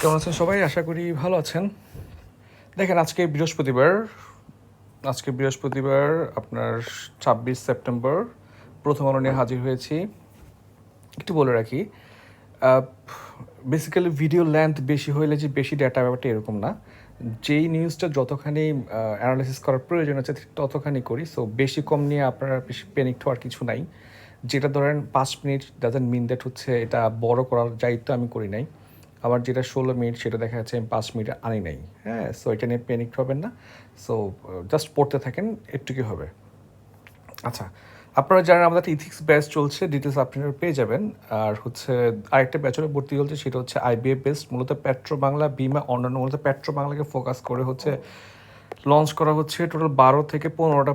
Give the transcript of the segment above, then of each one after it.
কেমন আছেন সবাই? আশা করি ভালো আছেন। দেখেন, আজকে বৃহস্পতিবার। আজকে বৃহস্পতিবার আপনার ছাব্বিশ সেপ্টেম্বর। প্রথম আলো নিয়ে হাজির হয়েছি। একটু বলে রাখি বেসিক্যালি ভিডিও লেন্থ বেশি হইলে যে বেশি ডেটা ব্যাপারটা এরকম না। যেই নিউজটা যতখানি অ্যানালাইসিস করার প্রয়োজন আছে, ততখানি করি। সো বেশি কম নিয়ে আপনারা বেশি প্যানিক হওয়ার কিছু নাই। যেটা ধরেন, পাঁচ মিনিট ডাজেন্ট মিন দ্যাট হচ্ছে এটা বড় করার দায়িত্ব আমি করি নাই। আবার যেটা ষোলো মিনিট, সেটা দেখা যাচ্ছে আমি পাঁচ মিনিট আনি নাই। হ্যাঁ সো এটা নিয়ে প্যানিক হবেন না। সো জাস্ট পড়তে থাকেন একটুকি হবে। আচ্ছা আপনারা জানেন আমাদের ইথিক্স ব্যাচ চলছে ডিটেলস আপনারা পেয়ে যাবেন। আর হচ্ছে আরেকটা ব্যাচরে ভর্তি চলছে সেটা হচ্ছে আইবিএ বেস্ট মূলত পেট্রো বাংলা বিমা, অন্যান্য মূলত পেট্রো বাংলাকে ফোকাস করে হচ্ছে লঞ্চ করা হচ্ছে টোটাল বারো থেকে পনেরোটা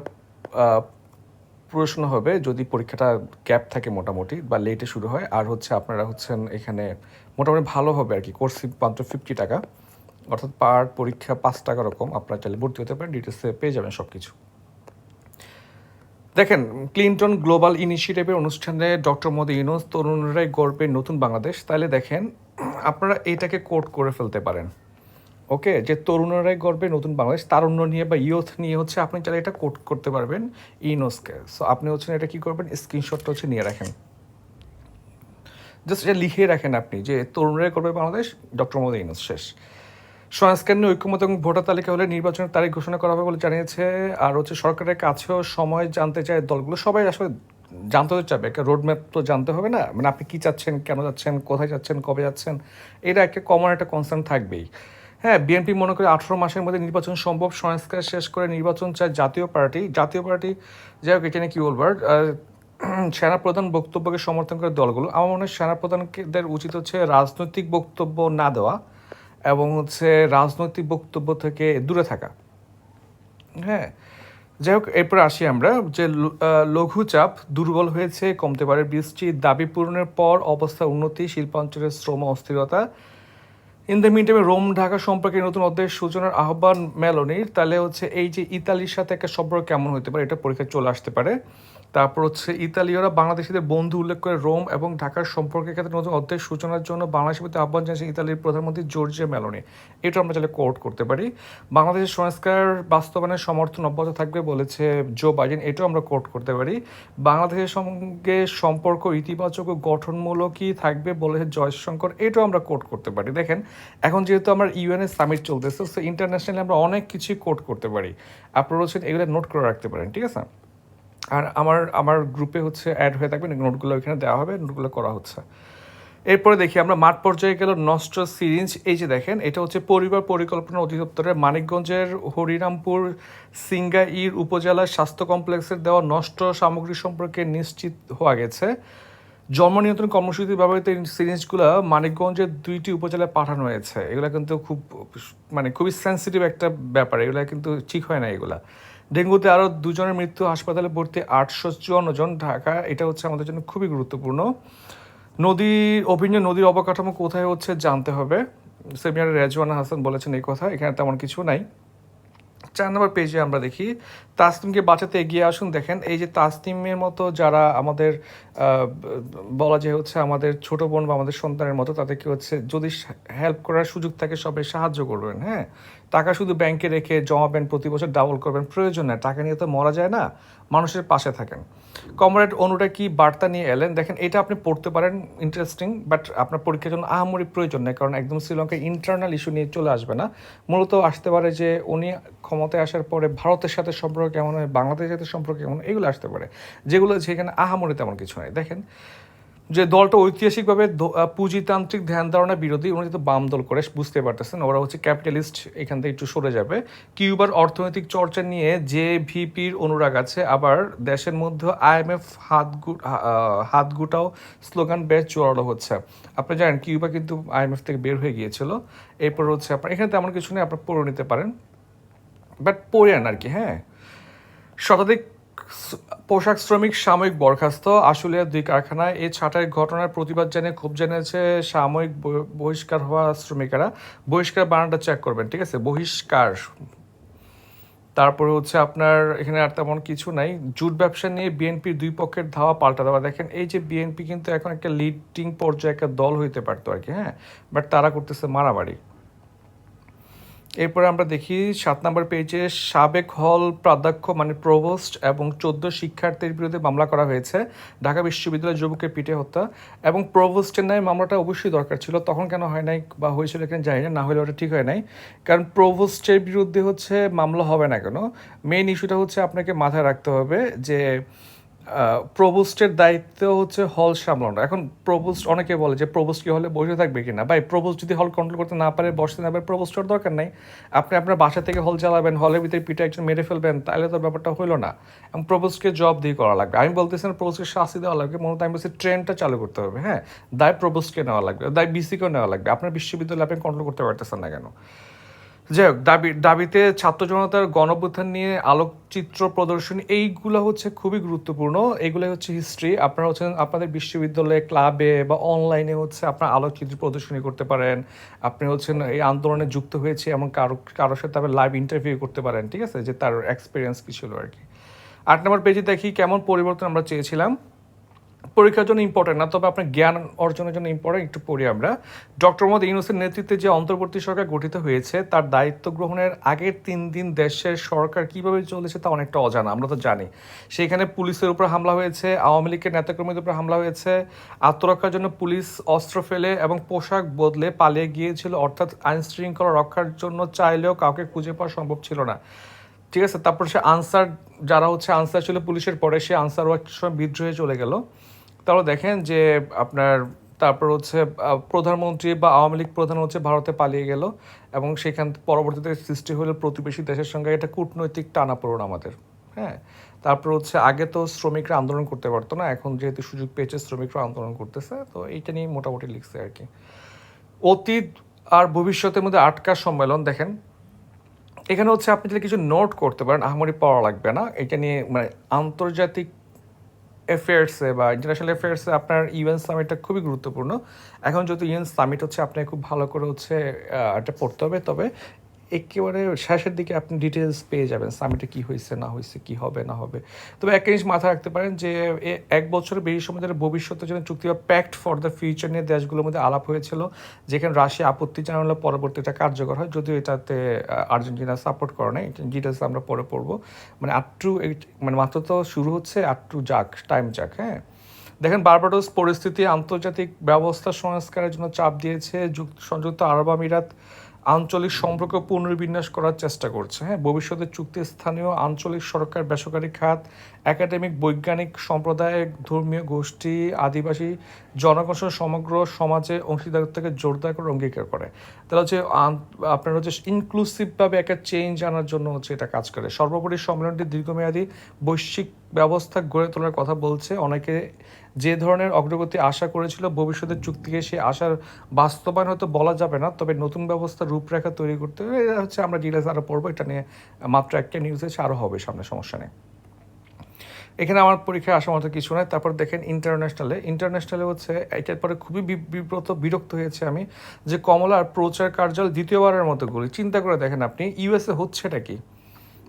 প্রশ্ন হবে যদি পরীক্ষাটা গ্যাপ থাকে মোটামুটি বা লেটে শুরু হয়, আর হচ্ছে আপনারা হচ্ছেন এখানে মোটামুটি ভালো হবে আর কি। কোর্স মাত্র ফিফটি টাকা। অর্থাৎ পার পরীক্ষা পাঁচ টাকা রকম। আপনারা চাইলে ভর্তি হতে পারেন ডিটেলসে পেয়ে যাবেন সব কিছু দেখেন ক্লিন্টন গ্লোবাল ইনিশিয়েটিভের অনুষ্ঠানে ডক্টর মোদী ইউনুস তরুণরাই গর্বের নতুন বাংলাদেশ। তাহলে দেখেন, আপনারা এইটাকে কোট করে ফেলতে পারেন। ওকে, যে তরুণরাই গর্বে নতুন বাংলাদেশ তারুণ্য নিয়ে বা ইয়থ নিয়ে হচ্ছে আপনি চাইলে এটা কোট করতে পারবেন ইনোসকে সো আপনি হচ্ছেন এটা কি করবেন? স্ক্রিনশটটা হচ্ছে নিয়ে রাখেন। জাস্ট এটা লিখে রাখেন আপনি যে তরুণরাই করবে বাংলাদেশ, ডক্টর মোদী ইনোস শেষ। সংস্কার নিয়ে ঐক্যমত এবং ভোটার তালিকা হলে নির্বাচনের তারিখ ঘোষণা করা হবে বলে জানিয়েছে, আর হচ্ছে সরকারের কাছেও সময় জানতে চায় দলগুলো। সবাই আসলে জানতে তো চাবে, একটা রোডম্যাপ তো জানতে হবে না? মানে আপনি কী চাচ্ছেন, কেন যাচ্ছেন, কোথায় যাচ্ছেন, কবে যাচ্ছেন? এটা একটা কমন একটা কনসার্ন থাকবেই। হ্যাঁ বিএনপি মনে করে আঠারো মাসের মধ্যে নির্বাচন সম্ভব, সংস্কার শেষ করে নির্বাচন চায় জাতীয় পার্টি। জাতীয় পার্টি, যাই হোক এখানে কি বলবার সেনাপ্রধান বক্তব্যকে সমর্থন করে দলগুলো। আমার মনে হয় সেনাপ্রধানদের উচিত হচ্ছে রাজনৈতিক বক্তব্য না দেওয়া এবং হচ্ছে রাজনৈতিক বক্তব্য থেকে দূরে থাকা। হ্যাঁ যাই হোক, এরপরে আসি আমরা যে লঘুচাপ দুর্বল হয়েছে, কমতে পারে বৃষ্টি দাবি পূরণের পর অবস্থা উন্নতি, শিল্পাঞ্চলের শ্রম অস্থিরতা ইন দ্য মিন টাইমে রোম ঢাকা সম্পর্কে নতুন অধ্যায়ের সূচনার আহ্বান মেলনির। তাহলে হচ্ছে এই যে ইতালির সাথে একটা সম্পর্ক কেমন হতে পারে, এটা পরীক্ষায় চলে আসতে পারে। তারপর হচ্ছে ইতালীয়রা বাংলাদেশিদের বন্ধু উল্লেখ করে রোম এবং ঢাকার সম্পর্কের ক্ষেত্রে নতুন অধ্যায়ের সূচনার জন্য বাংলাদেশের প্রতি আহ্বান জানিয়েছে ইতালির প্রধানমন্ত্রী জর্জিয়া মেলোনি। এটা আমরা চাইলে কোর্ট করতে পারি। বাংলাদেশের সংস্কার বাস্তবায়নের সমর্থন অব্যাহত থাকবে বলেছে জো বাইডেন। এটাও আমরা কোর্ট করতে পারি। বাংলাদেশের সঙ্গে সম্পর্ক ইতিবাচক ও গঠনমূলকই থাকবে বলেছে জয়শঙ্কর। এটাও আমরা কোর্ট করতে পারি। দেখেন, এখন যেহেতু আমার ইউএনএ সামিট চলতেছে সো ইন্টারন্যাশনালি আমরা অনেক কিছুই কোর্ট করতে পারি। আপনারা হচ্ছে এগুলো নোট করে রাখতে পারেন, ঠিক আছে? আর আমার আমার গ্রুপে হচ্ছে অ্যাড হয়ে থাকবে নোটগুলো ওইখানে দেওয়া হবে নোটগুলো করা হচ্ছে। এরপরে দেখি আমরা মাঠ পর্যায়ে গেল নষ্ট সিরিঞ্জ। এই যে দেখেন, এটা হচ্ছে পরিবার পরিকল্পনা অধিদপ্তরের মানিকগঞ্জের হরিরামপুর সিঙ্গাইর উপজেলার স্বাস্থ্য কমপ্লেক্সের দেওয়া নষ্ট সামগ্রী সম্পর্কে নিশ্চিত হওয়া গেছে। জন্ম নিয়ন্ত্রণ কর্মসূচি ব্যবহৃত সিরিঞ্জগুলো মানিকগঞ্জের দুইটি উপজেলায় পাঠানো হয়েছে। এগুলো কিন্তু খুব মানে খুবই সেন্সিটিভ একটা ব্যাপার, এগুলো কিন্তু ঠিক হয় না এগুলা। ডেঙ্গুতে আরও দুজনের মৃত্যু, হাসপাতালে ভর্তি আটশো চুয়ান্ন জন। ঢাকা, এটা হচ্ছে আমাদের জন্য খুবই গুরুত্বপূর্ণ। নদীর অভিনয় নদীর অবকাঠামো কোথায় হচ্ছে জানতে হবে। সেমিনার রেজওয়ানা হাসান বলেছেন এই কথা, এখানে তেমন কিছু নাই। চার নম্বর পেজে আমরা দেখি, তাসনিমকে বাঁচাতে এগিয়ে আসুন। দেখেন, এই যে তাসনিমের মতো যারা আমাদের বলা যায় হচ্ছে আমাদের ছোট বোন বা আমাদের সন্তানের মতো, তাদেরকে হচ্ছে যদি হেল্প করার সুযোগ থাকে, সবাই সাহায্য করবেন হ্যাঁ? টাকা শুধু ব্যাংকে রেখে জমাবেন প্রতি বছর ডাবল করবেন, প্রয়োজন নেই, টাকা নিয়ে তো মরা যায় না, মানুষের পাশে থাকেন। কমরেড অনুটা কি বার্তা নিয়ে এলেন? দেখেন, এটা আপনি পড়তে পারেন ইন্টারেস্টিং বাট আপনার পরীক্ষার জন্য আহামরি প্রয়োজন নেই, কারণ একদম শ্রীলঙ্কায় ইন্টারনাল ইস্যু নিয়ে চলে আসবে না। মূলত আসতে পারে যে উনি ক্ষমতায় আসার পরে ভারতের সাথে সম্পর্ক কেমন হয়, বাংলাদেশের সাথে সম্পর্ক কেমন এগুলো আসতে পারে। যেগুলো যেখানে আহামরি তেমন কিছু নয় দেখেন যে দলটা ঐতিহাসিকভাবে পুঁজিতান্ত্রিক ধ্যান ধারণা বিরোধী উনি যেহেতু বাম দল করে, বুঝতে পারতেছেন, ওরা হচ্ছে ক্যাপিটালিস্ট, এখান থেকে একটু সরে যাবে। কিউবার অর্থনৈতিক চর্চা নিয়ে যে ভিপির অনুরাগ আছে, আবার দেশের মধ্যে আইএমএফ হাত হাত গুটাও স্লোগান বেশ জোরালো হচ্ছে। আপনি জানেন, কিউবা কিন্তু আইএমএফ থেকে বের হয়ে গিয়েছিল। এরপর হচ্ছে আপনার, এখানে তেমন কিছু নেই, আপনার পড়ে নিতে পারেন। বাট পড়েন আর কি হ্যাঁ। শতাধিক পোশাক শ্রমিক সাময়িক বরখাস্ত। আশুলিয়ার দুই কারখানায় এই ছাঁটাই ঘটনার প্রতিবাদ জানিয়ে ক্ষোভ জানিয়েছে সাময়িক বহিষ্কার হওয়া শ্রমিকেরা। বহিষ্কার বানানটা চেক করবেন, ঠিক আছে? বহিষ্কার। তারপরে হচ্ছে আপনার এখানে আর তেমন কিছু নাই। জুট ব্যবসা নিয়ে বিএনপির দুই পক্ষের ধাওয়া পাল্টা দেওয়া। দেখেন, এই যে বিএনপি কিন্তু এখন একটা লিডিং পর্যায়ে একটা দল হইতে পারতো আর কি হ্যাঁ? বাট তারা করতেছে মারামারি। এরপরে আমরা দেখি সাত নম্বর পেজে সাবেক হল প্রাধ্যক্ষ মানে প্রভোস্ট এবং চোদ্দ শিক্ষার্থীর বিরুদ্ধে মামলা করা হয়েছে। ঢাকা বিশ্ববিদ্যালয়ের যুবকের পিঠে হত্যা এবং প্রভোস্টের নামে মামলাটা অবশ্যই দরকার ছিল। তখন কেন হয় নাই বা হয়েছিল কেন জানি না না হলে ওটা ঠিক হয় নাই। কারণ প্রভোস্টের বিরুদ্ধে হচ্ছে মামলা হবে না কেন? মেইন ইস্যুটা হচ্ছে আপনাকে মাথায় রাখতে হবে যে প্রভোস্টের দায়িত্ব হচ্ছে হল সামলানো। এখন প্রভোস্ট অনেকে বলে যে প্রভোস্ট কি হলে বসে থাকবে কিনা? ভাই, প্রভোস্ট যদি হল কন্ট্রোল করতে না পারে, বসতে না পারে প্রভোস্টের দরকার নাই। আপনি আপনার বাসা থেকে হল চালাবেন হলের ভিতরে পিঠে একজন মেরে ফেলবেন, তাহলে তো ব্যাপারটা হলো না। এবং প্রভোস্টকে জব দিয়ে করা লাগবে। আমি বলতেছি না প্রভোস্টকে শাস্তি দেওয়া লাগবে, মূলত আমি বলছি ট্রেনটা চালু করতে হবে হ্যাঁ? দায় প্রভোস্টকে নেওয়া লাগবে, দায় বিসিকেও নেওয়া লাগবে। আপনার বিশ্ববিদ্যালয়ে আপনি কন্ট্রোল করতে পারতেছেন না কেন? যাই হোক, দাবি দাবিতে ছাত্র জনতার গণঅভ্যুত্থান নিয়ে আলোকচিত্র প্রদর্শনী, এইগুলো হচ্ছে খুবই গুরুত্বপূর্ণ। এগুলো হচ্ছে হিস্ট্রি আপনারা হচ্ছেন আপনাদের বিশ্ববিদ্যালয়ে ক্লাবে বা অনলাইনে হচ্ছে আপনার আলোকচিত্র প্রদর্শনী করতে পারেন। আপনি হচ্ছেন এই আন্দোলনে যুক্ত হয়েছে এমন কারও, কারোর সাথে আপনি লাইভ ইন্টারভিউ করতে পারেন, ঠিক আছে? যে তার এক্সপিরিয়েন্স কী ছিল আর কি। আট নম্বর পেজে দেখি কেমন পরিবর্তন আমরা চেয়েছিলাম। পরীক্ষার জন্য ইম্পর্টেন্ট না, তবে আপনার জ্ঞান অর্জনের জন্য ইম্পর্টেন্ট একটু পড়ি আমরা। ডক্টর মোহাম্মদ ইউনুসের নেতৃত্বে যে অন্তর্বর্তী সরকার গঠিত হয়েছে, তার দায়িত্ব গ্রহণের আগের তিন দিন দেশের সরকার কীভাবে চলেছে তা অনেকটা অজানা, আমরা তো জানি। সেইখানে পুলিশের উপর হামলা হয়েছে, আওয়ামী লীগের নেতাকর্মীদের উপর হামলা হয়েছে, আত্মরক্ষার জন্য পুলিশ অস্ত্র ফেলে এবং পোশাক বদলে পালিয়ে গিয়েছিল, অর্থাৎ আইন শৃঙ্খলা রক্ষার জন্য চাইলেও কাউকে খুঁজে পাওয়া সম্ভব ছিল না। ঠিক আছে, তারপর সে আনসার, যারা হচ্ছে আনসার ছিল পুলিশের পরে, সে আনসারও একটা সময় বিদ্রোহে চলে গেল। তাহলে দেখেন যে আপনার তারপর হচ্ছে প্রধানমন্ত্রী বা আওয়ামী লীগ প্রধান হচ্ছে ভারতে পালিয়ে গেল এবং সেখান পরবর্তীতে সৃষ্টি হলো প্রতিবেশী দেশের সঙ্গে এটা কূটনৈতিক টানাপোড়ন আমাদের হ্যাঁ? তারপর হচ্ছে আগে তো শ্রমিকরা আন্দোলন করতে পারতো না, এখন যেহেতু সুযোগ পেয়েছে শ্রমিকরা আন্দোলন করতেছে, তো এইটা নিয়ে মোটামুটি লিখছে আর কি। অতীত আর ভবিষ্যতের মধ্যে আটকা সম্মেলন, দেখেন। এখানে হচ্ছে আপনি যদি কিছু নোট করতে পারেন, আহামরি পাওয়া লাগবে না। এটা নিয়ে মানে আন্তর্জাতিক অ্যাফেয়ার্সে বা ইন্টারন্যাশনাল অ্যাফেয়ার্সে আপনার ইউএন সামিটটা খুবই গুরুত্বপূর্ণ। এখন যেহেতু ইউএন সামিট হচ্ছে, আপনাকে খুব ভালো করে হচ্ছে এটা পড়তে হবে। তবে একেবারে শেষের দিকে আপনি ডিটেলস পেয়ে যাবেন সামিটে কি হয়েছে, না হয়েছে, কি হবে, না হবে। তবে একটা জিনিস মাথায় রাখতে পারেন যে এক বছরের বেশি সময় ধরে ভবিষ্যতের জন্য চুক্তি বা প্যাক্ট ফর দ্য ফিউচার নিয়ে দেশগুলোর মধ্যে আলাপ হয়েছিল, যেখানে রাশিয়া আপত্তি জানালে পরবর্তী এটা কার্যকর হয়, যদিও এটাতে আর্জেন্টিনা সাপোর্ট করে না ডিটেলস আমরা পরে পড়ব। মানে আটটু মানে মাত্র তো শুরু হচ্ছে আটটু যাক টাইম যাক হ্যাঁ। দেখেন বারবাডোস পরিস্থিতি আন্তর্জাতিক ব্যবস্থা সংস্কারের জন্য চাপ দিয়েছে, যুক্ত- সংযুক্ত আরব আমিরাত আঞ্চলিক সম্পর্ক পুনর্বিন্যাস করার চেষ্টা করছে। হ্যাঁ ভবিষ্যতে চুক্তি স্থানীয় আঞ্চলিক সরকার, বেসরকারি খাত, একাডেমিক বৈজ্ঞানিক সম্প্রদায় ধর্মীয় গোষ্ঠী, আদিবাসী জনগণ সমগ্র সমাজে অংশীদারিত্বকে জোরদার করে অঙ্গীকার করে। তাহলে হচ্ছে আপনার হচ্ছে ইনক্লুসিভভাবে একটা চেঞ্জ আনার জন্য হচ্ছে এটা কাজ করে। সর্বোপরি সম্মেলনটি দীর্ঘমেয়াদী বৈশ্বিক ব্যবস্থা গড়ে তোলার কথা বলছে। অনেকে যে ধরনের অগ্রগতি আশা করেছিল, ভবিষ্যতের চুক্তিকে সে আশার বাস্তবায়ন হয়তো বলা যাবে না। তবে নতুন ব্যবস্থা রূপরেখা তৈরি করতে এটা হচ্ছে আমরা ডিটেলস আরও পড়ব। এটা নিয়ে মাত্র একটা নিউজ আছে আরও হবে সামনে, সমস্যা নেই। এখানে আমার পরীক্ষায় আসার মতো কিছু নয় তারপর দেখেন ইন্টারন্যাশনালে ইন্টারন্যাশনালে হচ্ছে, এটার পরে খুবই বিব্রত, বিরক্ত হয়েছে আমি, যে কমলার প্রচার কার্যালয় দ্বিতীয়বারের মতো করি চিন্তা করে দেখেন আপনি ইউএসএ হচ্ছেটা কি?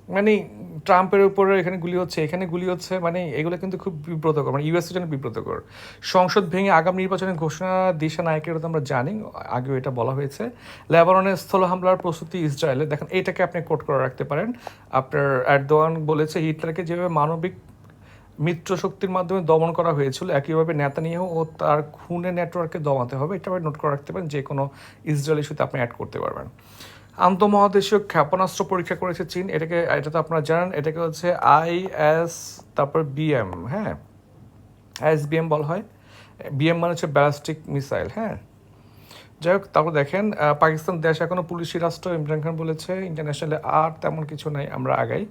মানে ট্রাম্পের উপরে এখানে গুলি হচ্ছে, এখানে গুলি হচ্ছে মানে এগুলো কিন্তু খুব বিব্রতকর মানে ইউএসের জন্য বিব্রতকর। সংসদ ভেঙে আগাম নির্বাচনের ঘোষণা দিশা নায়কের তো আমরা জানি, আগেও এটা বলা হয়েছে। লেবাননের স্থল হামলার প্রস্তুতি ইসরায়েলে দেখেন এটাকে আপনি কোট করে রাখতে পারেন। আপনার এরদোয়ান বলেছে, হিটলারকে যেভাবে মানবিক মিত্র শক্তির মাধ্যমে দমন করা হয়েছিল, একইভাবে নেতানিয়াহু ও তার খুনে নেটওয়ার্ককে দমাতে হবে, এটা নোট করে রাখতে পারেন, যে কোনো ইসরায়েল ইস্যুতে আপনি অ্যাড করতে পারবেন। আন্তঃমহাদেশীয় ক্ষেপণাস্ত্র পরীক্ষা করেছে চীন। এটাকে, এটা তো আপনারা জানেন, এটাকে হচ্ছে আই এস, তারপর বিএম হ্যাঁ? এস আইএসবিএম বলা হয়। বিএম মানে হচ্ছে ব্যালাস্টিক মিসাইল হ্যাঁ? যাই হোক, তারপর দেখেন পাকিস্তান দেশ এখনও পুলিশি রাষ্ট্র, ইমরান খান বলেছে, ইন্টারন্যাশনালে আর তেমন কিছু নাই, আমরা আগাই।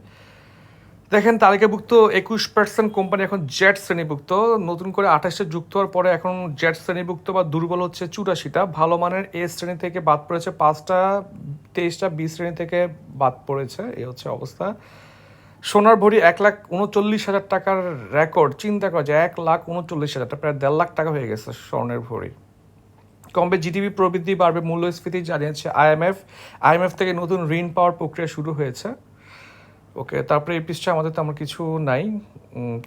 দেখেন, তালিকাভুক্ত একুশ পার্সেন্ট কোম্পানি এখন জেট শ্রেণীভুক্ত। নতুন করে আঠাশটা যুক্ত হওয়ার পরে এখন জেট শ্রেণীভুক্ত বা দুর্বল হচ্ছে চুরাশিটা। ভালো মানের এ শ্রেণি থেকে বাদ পড়েছে পাঁচটা, তেইশটা বি শ্রেণি থেকে বাদ পড়েছে, এই হচ্ছে অবস্থা। সোনার ভরি এক লাখ উনচল্লিশ হাজার টাকার রেকর্ড চিন্তা করা যায়, এক লাখ উনচল্লিশ হাজার টাকা, প্রায় দেড় লাখ টাকা হয়ে গেছে স্বর্ণের ভরি। কমবে জিডিপি প্রবৃদ্ধি বাড়বে, মূল্যস্ফীতি জানিয়েছে আইএমএফ আইএমএফ থেকে নতুন ঋণ পাওয়ার প্রক্রিয়া শুরু হয়েছে। ওকে, তারপরে এই পৃষ্ঠা আমাদের তেমন কিছু নাই।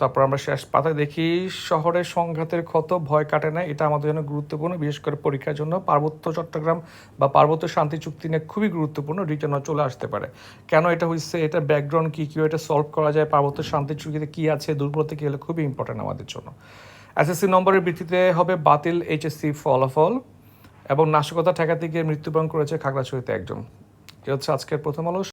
তারপর আমরা শেষ পাতায় দেখি, শহরের সংঘাতের ক্ষত ভয় কাটে না, এটা আমাদের জন্য গুরুত্বপূর্ণ, বিশেষ করে পরীক্ষার জন্য। পার্বত্য চট্টগ্রাম বা পার্বত্য শান্তি চুক্তি নিয়ে খুবই গুরুত্বপূর্ণ রিটার্নও চলে আসতে পারে। কেন এটা হচ্ছে এটা ব্যাকগ্রাউন্ড কী কী এটা সলভ করা যায়, পার্বত্য শান্তি চুক্তিতে কী আছে, দুর্বলতা কী হলে খুবই ইম্পর্টেন্ট আমাদের জন্য। এসএসসি নম্বরের ভিত্তিতে হবে বাতিল এইচএসসি ফলাফল এবং নাশকতা ঠেকাতে গিয়ে মৃত্যুবরণ করেছে খাগড়াছড়িতে একজন। এ হচ্ছে আজকের প্রথম আলো।